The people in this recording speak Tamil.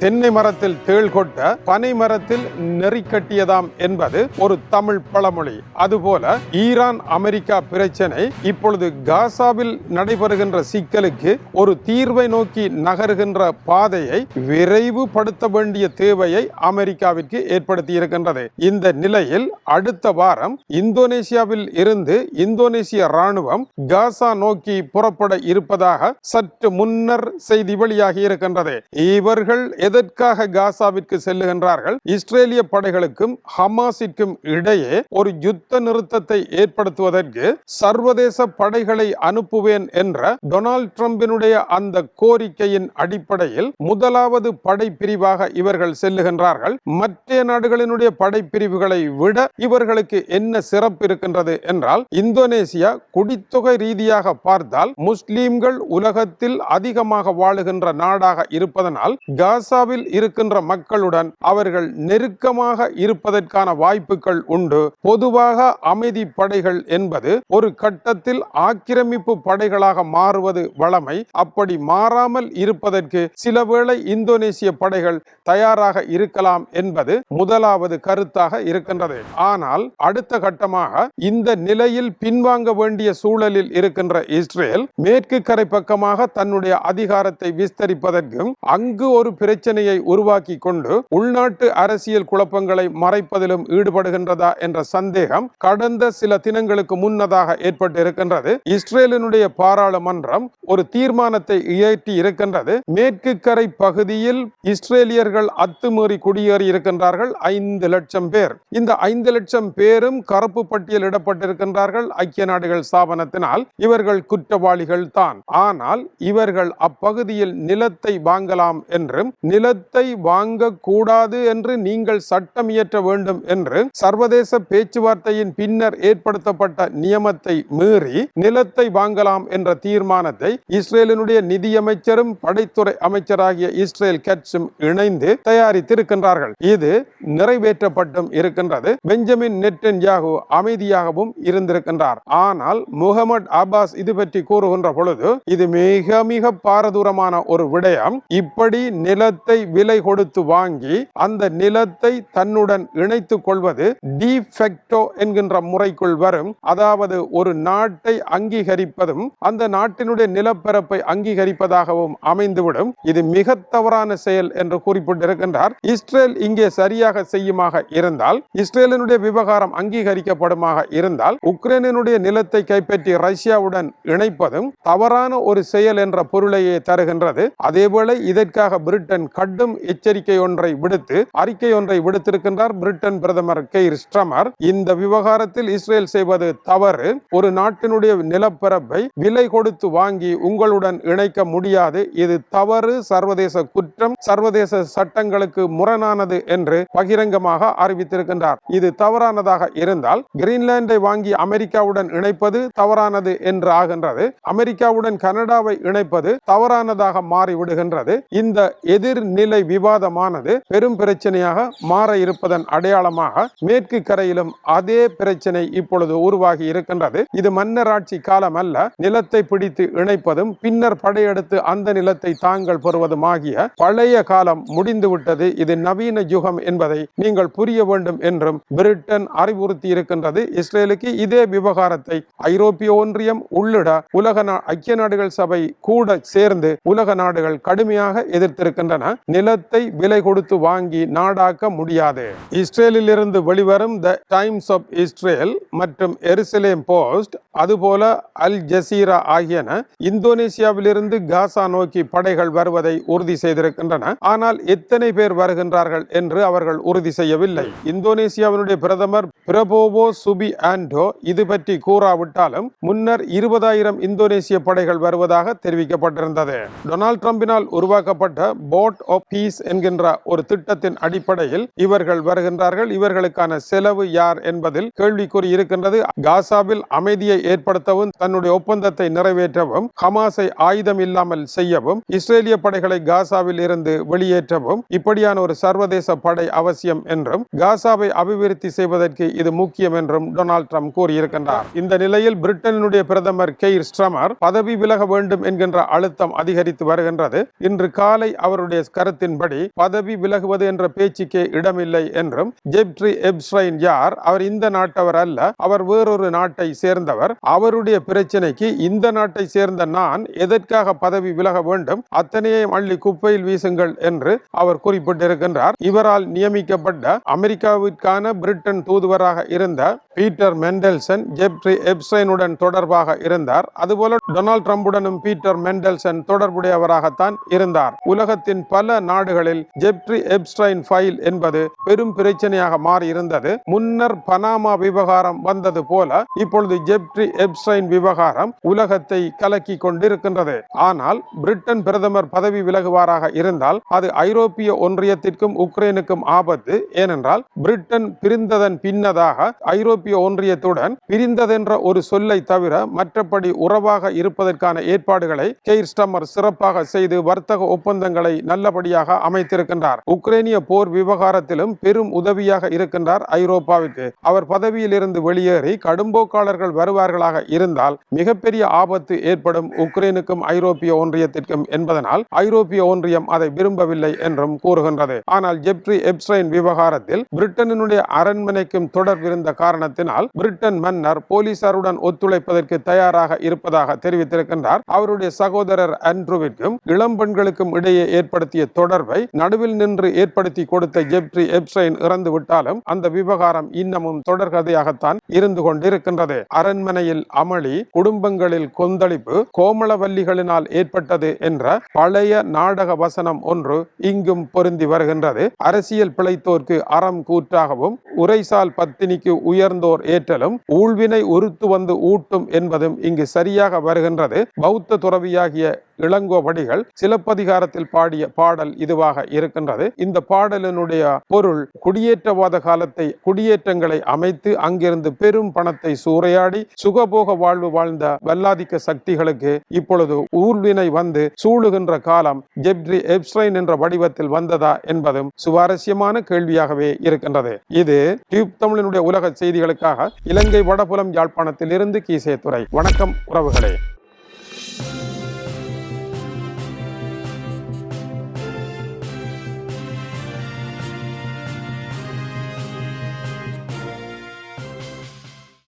தென்னை மரத்தில் தேள் கொட்ட பனை மரத்தில் நெறி கட்டியதாம் என்பது ஒரு தமிழ் பழமொழி. அதுபோல ஈரான் அமெரிக்கா பிரச்சனை இப்பொழுது காசாவில் நடைபெறுகின்ற சிக்கலுக்கு ஒரு தீர்வை நோக்கி நகர்கின்ற பாதையை விரைவுபடுத்த வேண்டிய தேவையை அமெரிக்காவிற்கு ஏற்படுத்தி இருக்கின்றது இந்த நிலையில் அடுத்த வாரம் இந்தோனேசியாவில் இருந்து இந்தோனேசிய ராணுவம் காசா நோக்கி புறப்பட இருப்பதாக சற்று முன்னர் செய்தி வெளியாகி இருக்கின்றது இவர்கள் எதற்காக காசாவிற்கு செல்லுகின்றார்கள்? இஸ்ரேலிய படைகளுக்கும் ஹமாஸிற்கும் இடையே ஒரு யுத்த நிறுத்தத்தை ஏற்படுத்துவதற்கு சர்வதேச படைகளை அனுப்புவேன் என்ற டொனால்ட் ட்ரம்பினுடைய அந்த கோரிக்கையின் அடிப்படையில் முதலாவது படைப்பிரிவாக இவர்கள் செல்லுகின்றார்கள். மற்ற நாடுகளினுடைய படைப்பிரிவுகளை விட இவர்களுக்கு என்ன சிறப்பு இருக்கின்றது என்றால் இந்தோனேசியா குடித்தொகை ரீதியாக பார்த்தால் முஸ்லீம்கள் உலகத்தில் அதிகமாக வாழுகின்ற நாடாக இருப்பதனால் காசா காசாவில் இருக்கின்ற மக்களுடன் அவர்கள் நெருக்கமாக இருப்பதற்கான வாய்ப்புகள் உண்டு. பொதுவாக அமைதி படைகள் என்பது ஒரு கட்டத்தில் ஆக்கிரமிப்பு படைகளாக மாறுவது வளமை. அப்படி மாறாமல் இருப்பதற்கு சிலவேளை இந்தோனேசிய படைகள் தயாராக இருக்கலாம் என்பது முதலாவது கருத்தாக இருக்கின்றது. ஆனால் அடுத்த கட்டமாக இந்த நிலையில் பின்வாங்க வேண்டிய சூழலில் இருக்கின்ற இஸ்ரேல் மேற்கு கரை பக்கமாக தன்னுடைய அதிகாரத்தை விஸ்தரிப்பதற்கும் அங்கு ஒரு பிரச்சனை பிரச்சனையை உருவாக்கி கொண்டு உள்நாட்டு அரசியல் குழப்பங்களை மறைப்பதிலும் ஈடுபடுகின்றதா என்ற சந்தேகம் கடந்த சில தினங்களுக்கு முன்னதாக ஏற்பட்டிருக்கின்றது. இஸ்ரேலினுடைய பாராளுமன்றம் ஒரு தீர்மானத்தை இயற்றி இருக்கின்றது. மேற்கு கரை பகுதியில் இஸ்ரேலியர்கள் அத்துமீறி குடியேறி இருக்கின்றார்கள். ஐந்து லட்சம் பேர். இந்த ஐந்து லட்சம் பேரும் கருப்பு பட்டியலிடப்பட்டிருக்கின்றார்கள் ஐக்கிய நாடுகள் ஸ்தாபனத்தினால். இவர்கள் குற்றவாளிகள் தான் ஆனால் இவர்கள் அப்பகுதியில் நிலத்தை வாங்கலாம் என்றும் நிலத்தை வாங்க கூடாது என்று நீங்கள் சட்டம் இயற்ற வேண்டும் என்று சர்வதேச பேச்சுவார்த்தையின் பின்னர் ஏற்படுத்தப்பட்ட நியமத்தை மீறி நிலத்தை வாங்கலாம் என்ற தீர்மானத்தை இஸ்ரேலினுடைய நிதியமைச்சரும் படைத்துறை அமைச்சராகிய இஸ்ரேல் கட்சும் இணைந்து தயாரித்திருக்கின்றார்கள். இது நிறைவேற்றப்பட்டும் இருக்கின்றது. பெஞ்சமின் நெட்டன் யாகு அமைதியாகவும் இருந்திருக்கின்றார். ஆனால் முகமது அப்பாஸ் இது பற்றி கூறுகின்ற பொழுது இது மிக மிக பாரதூரமான ஒரு விடயம். இப்படி நிலத்தை விலை கொடுத்து வாங்கி அந்த நிலத்தை தன்னுடன் இணைத்துக் கொள்வது டிஃபெக்டோ என்கின்ற முறைக்குள் வரும். அதாவது ஒரு நாட்டை அங்கீகரிப்பதும் அந்த நாட்டினுடைய நிலப்பரப்பை அங்கீகரிப்பதாகவும் அமைந்துவிடும். இது மிக தவறான செயல் என்று குறிப்பிட்டிருக்கின்றார். இஸ்ரேல் இங்கே சரியாக செய்யுமாக இருந்தால் இஸ்ரேலினுடைய விவகாரம் அங்கீகரிக்கப்படுமாக இருந்தால் உக்ரைனினுடைய நிலத்தை கைப்பற்றி ரஷ்யாவுடன் இணைப்பதும் தவறான ஒரு செயல் என்ற பொருளையே தருகின்றது. அதேபோல இதற்காக பிரிட்டன் கடும் எச்சரிக்கை ஒன்றை விடுத்து அறிக்கை ஒன்றை விடுத்திருக்கின்றார் பிரிட்டன் பிரதமர் கெய்ர் ஸ்ட்ரமர் இந்த விவகாரத்தில் இஸ்ரேல் செய்வது தவறு. ஒரு நாட்டினுடைய நிலப்பரப்பை விலை கொடுத்து வாங்கி உங்களுடன் இணைக்க முடியாது. இது தவறு. சர்வதேச குற்றம் சர்வதேச சட்டங்களுக்கு முரணானது என்று பகிரங்கமாக அறிவித்திருக்கின்றார். இது தவறானதாக இருந்தால் கிரீன்லாண்டை வாங்கி அமெரிக்காவுடன் இணைப்பது தவறானது என்று ஆகின்றது. அமெரிக்காவுடன் கனடாவை இணைப்பது தவறானதாக மாறிவிடுகின்றது. இந்த எதிர் நிலை விவாதமானது பெரும் பிரச்சனையாக மாற இருப்பதன் அடையாளமாக மேற்கு கரையிலும் அதே பிரச்சனை இப்பொழுது உருவாகி இருக்கின்றது. இது மன்னராட்சி காலம் அல்ல. நிலத்தை பிடித்து இணைப்பதும் பின்னர் படையெடுத்து அந்த நிலத்தை தாங்கள் பெறுவதும் ஆகிய பழைய காலம் முடிந்துவிட்டது. இது நவீன யுகம் என்பதை நீங்கள் புரிய வேண்டும் என்றும் பிரிட்டன் அறிவுறுத்தி இருக்கின்றது. இஸ்ரேலுக்கு இதே விவகாரத்தை ஐரோப்பிய ஒன்றியம் உள்ளிட உலக நா- ஐக்கிய நாடுகள் சபை கூட சேர்ந்து உலக நாடுகள் கடுமையாக எதிர்த்திருக்கின்றன. நிலத்தை விலை கொடுத்து வாங்கி நாடாக்க முடியாது. இஸ்ரேலில் இருந்து வெளிவரும் த டைம்ஸ் ஆஃப் இஸ்ரேல் மற்றும் எருசலேம் போஸ்ட் அதுபோல அல் ஜசீரா ஆகியன இந்தோனேசியாவிலிருந்து காசா நோக்கி படைகள் வருவதை உறுதி செய்திருக்கின்றன. ஆனால் எத்தனை பேர் வருகின்றார்கள் என்று அவர்கள் உறுதி செய்யவில்லை. இந்தோனேசியாவினுடைய பிரதமர் பிரபோவோ சுபி ஆண்டோ இது பற்றி கூறாவிட்டாலும் முன்னர் இருபதாயிரம் இந்தோனேசிய படைகள் வருவதாக தெரிவிக்கப்பட்டிருந்தது. டொனால்ட் ட்ரம்பினால் உருவாக்கப்பட்ட போட் போர்ட் ஆஃப் பீஸ் என்கின்ற ஒரு திட்டத்தின் அடிப்படையில் இவர்கள் வருகின்றார்கள். இவர்களுக்கான செலவு யார் என்பதில் கேள்விக்குறி இருக்கின்றது. காசாவில் அமைதியை ஏற்படுத்தவும் தன்னுடைய ஒப்பந்தத்தை நிறைவேற்றவும் ஹமாஸை ஆயுதம் இல்லாமல் செய்யவும் இஸ்ரேலிய படைகளை காசாவில் இருந்து வெளியேற்றவும் இப்படியான ஒரு சர்வதேச படை அவசியம் என்றும் காசாவை அபிவிருத்தி செய்வதற்கு இது முக்கியம் என்றும் டொனால்ட் ட்ரம்ப் கூறியிருக்கின்றார். இந்த நிலையில் பிரிட்டனுடைய பிரதமர் கெய்ர் ஸ்ட்ரமர் பதவி விலக வேண்டும் என்கின்ற அழுத்தம் அதிகரித்து வருகின்றது. இன்று காலை அவருடைய கருத்தின்படி பதவி விலகுவது என்ற பேச்சுக்கே இடமில்லை என்றும் ஜெப்ட்ரி எப்ஸ்ரைன் யார்? அவர் இந்த நாட்டவர் அல்ல அவர் வேறொரு நாட்டை சேர்ந்தவர். அவருடைய பிரச்சனைக்கு இந்த நாட்டை சேர்ந்த நான் எதற்காக பதவி விலக வேண்டும்? அத்தனையையும் அள்ளி குப்பையில் வீசுங்கள் என்று அவர் குறிப்பிட்டிருக்கின்றார். இவரால் நியமிக்கப்பட்ட அமெரிக்காவிற்கான பிரிட்டன் தூதுவராக இருந்த பீட்டர் மெண்டல்சன் ஜெப்ரி எப்ஸ்ரைனுடன் தொடர்பாக இருந்தார். அதுபோல டொனால்ட் ட்ரம்புடனும் பீட்டர் மெண்டல்சன் தொடர்புடையவராகத்தான் இருந்தார். உலகத்தின் பல பல நாடுகளில் ஜெப்ட்ரி எப்ஸ்டைன் ஃபைல் என்பது பெரும் பிரச்சனையாக மாறியிருந்தது. முன்னர் பனாமா விவகாரம் வந்தது போல இப்பொழுது ஜெப்ட்ரி எப்ஸ்டைன் விவகாரம் உலகத்தை கலக்கி கொண்டிருக்கின்றது. ஆனால் பிரிட்டன் பிரதமர் பதவி விலகுவாராக இருந்தால் அது ஐரோப்பிய ஒன்றியத்திற்கும் உக்ரைனுக்கும் ஆபத்து. ஏனென்றால் பிரிட்டன் பிரிந்ததன் பின்னதாக ஐரோப்பிய ஒன்றியத்துடன் பிரிந்ததென்ற ஒரு சொல்லை தவிர மற்றபடி உறவாக இருப்பதற்கான ஏற்பாடுகளை கெய்ர் ஸ்டம்மர் சிறப்பாக செய்து வர்த்தக ஒப்பந்தங்களை நல்ல நல்லபடியாக அமைத்திருக்கின்றார். உக்ரைனிய போர் விவகாரத்திலும் பெரும் உதவியாக இருக்கின்றார் ஐரோப்பாவிற்கு. அவர் பதவியில் இருந்து வெளியேறி கடும்போக்காளர்கள் வருவார்களாக இருந்தால் மிகப்பெரிய ஆபத்து ஏற்படும் உக்ரைனுக்கும் ஐரோப்பிய ஒன்றியத்திற்கும் என்பதனால் ஐரோப்பிய ஒன்றியம் அதை விரும்பவில்லை என்றும் கூறுகின்றது. ஆனால் ஜெப்ரி எப்ஸ்ரைன் விவகாரத்தில் பிரிட்டனினுடைய அரண்மனைக்கும் தொடர்பிருந்த காரணத்தினால் பிரிட்டன் மன்னர் போலீசாருடன் ஒத்துழைப்பதற்கு தயாராக இருப்பதாக தெரிவித்திருக்கின்றார். அவருடைய சகோதரர் அன்ட்ரூவிற்கும் இளம் பெண்களுக்கும் இடையே ஏற்படுத்திய ஏற்படுத்திய தொடர்பை நடுவில் நின்று ஏற்படுத்தி கொடுத்த ஜெப்ரி எப்ஸ்டைன் இறந்து விட்டாலும் அந்த விவகாரம் இன்னமும் தொடர்கதையாகத்தான் இருந்து கொண்டிருக்கின்றது. அரண்மனையில் அமளி குடும்பங்களில் கொந்தளிப்பு கோமளவல்லிகளினால் ஏற்பட்டது என்ற பழைய நாடக வசனம் ஒன்று இங்கும் பொருந்தி வருகின்றது. அரசியல் பிழைத்தோர்க்கு அறம் கூற்றாகவும் உரைசால் பத்தினிக்கு உயர்ந்தோர் ஏற்றலும் ஊழ்வினை உறுத்து வந்து ஊட்டும் என்பதும் இங்கு சரியாக வருகின்றது. பௌத்த துறவியாகிய இளங்கோவடிகள் சிலப்பதிகாரத்தில் பாடிய பாடல் இதுவாக இருக்கின்றது. இந்த பாடலினுடைய பொருள் குடியேற்றவாத காலத்தை குடியேற்றங்களை அமைத்து அங்கிருந்து பெரும் பணத்தை சூறையாடி சுகபோக வாழ்வு வாழ்ந்த வல்லாதிக்க சக்திகளுக்கு இப்பொழுது ஊர்வினை வந்து சூழுகின்ற காலம் ஜெப்ரி எப்ஸ்ரைன் என்ற வடிவத்தில் வந்ததா என்பதும் சுவாரஸ்யமான கேள்வியாகவே இருக்கின்றது. இது டியூப் தமிழினுடைய உலக செய்திகளுக்காக இலங்கை வடபுலம் யாழ்ப்பாணத்தில் இருந்து கீசே துறை வணக்கம் உறவுகளே.